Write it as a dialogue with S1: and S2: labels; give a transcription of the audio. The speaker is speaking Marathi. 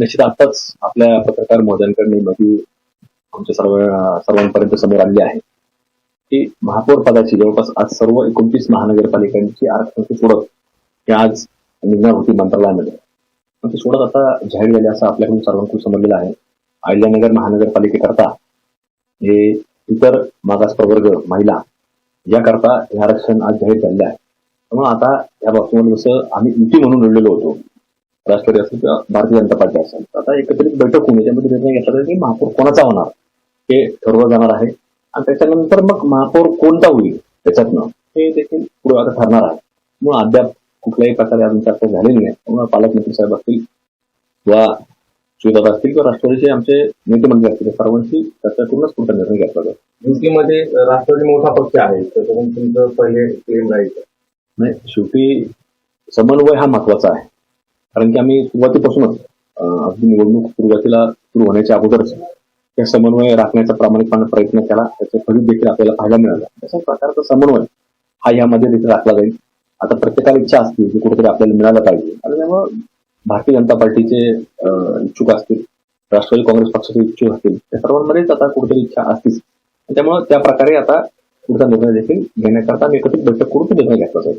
S1: निश्चित आताच आपल्या पत्रकार महोदयांकडे ही माहिती आमच्या सर्व सर्वांपर्यंत समोर आली आहे. की महापौर पदाची जवळपास आज सर्व एकोणतीस महानगरपालिकांची आरक्षणाची सोडत ही आज निघणार होती मंत्रालयामध्ये. पण ती सोडत आता जाहीर झाली असं आपल्याकडून सर्वांकडून समजलेलं आहे. अहिल्यानगर महानगरपालिकेकरता हे इतर मागास प्रवर्ग महिला याकरता हे आरक्षण आज जाहीर झालेलं आहे. त्यामुळे आता या बाबतीमध्ये जसं आम्ही युती म्हणून लढलेलो होतो राष्ट्रवादी असेल किंवा भारतीय जनता पार्टी असेल. तर आता एकत्रित बैठक होऊन याच्यामध्ये निर्णय घेतला जाईल की महापौर कोणाचा होणार हे ठरवलं जाणार आहे. आणि त्याच्यानंतर मग महापौर कोणता होईल त्याच्यातनं हे देखील पुढे आता ठरणार आहे. मग अद्याप कुठल्याही प्रकारे अजून चर्चा झालेली नाही. त्यामुळे पालकमंत्री साहेब असतील किंवा शिवदादा असतील किंवा राष्ट्रवादीचे आमचे नेते मंडळी असतील सर्वांशी चर्चा करूनच पुढचा निर्णय घेतला जाईल.
S2: युतीमध्ये राष्ट्रवादी मोठा पक्ष आहे त्याच्यातून तुमचं पहिले क्लेम राहील.
S1: नाही शेवटी समन्वय हा महत्त्वाचा आहे. कारण की आम्ही सुरुवातीपासूनच अगदी निवडणूक सुरुवातीला सुरू होण्याच्या अगोदरच त्या समन्वय राखण्याचा प्रामाणिकपणे प्रयत्न केला. त्याचे फलित देखील आपल्याला पाहायला मिळालं. अशा प्रकारचा समन्वय हा यामध्ये देखील राखला जाईल. आता प्रत्येकाला इच्छा असते की कुठेतरी आपल्याला मिळालं पाहिजे. आणि त्यामुळे भारतीय जनता पार्टीचे इच्छुक असतील राष्ट्रवादी काँग्रेस पक्षाचे इच्छुक असतील त्या सर्वांमध्येच आता कुठेतरी इच्छा असतीच. त्यामुळे त्या प्रकारे आता पुढचा निर्णय देखील घेण्याकरता आम्ही एकत्रित बैठक करून निर्णय घेतला जाईल.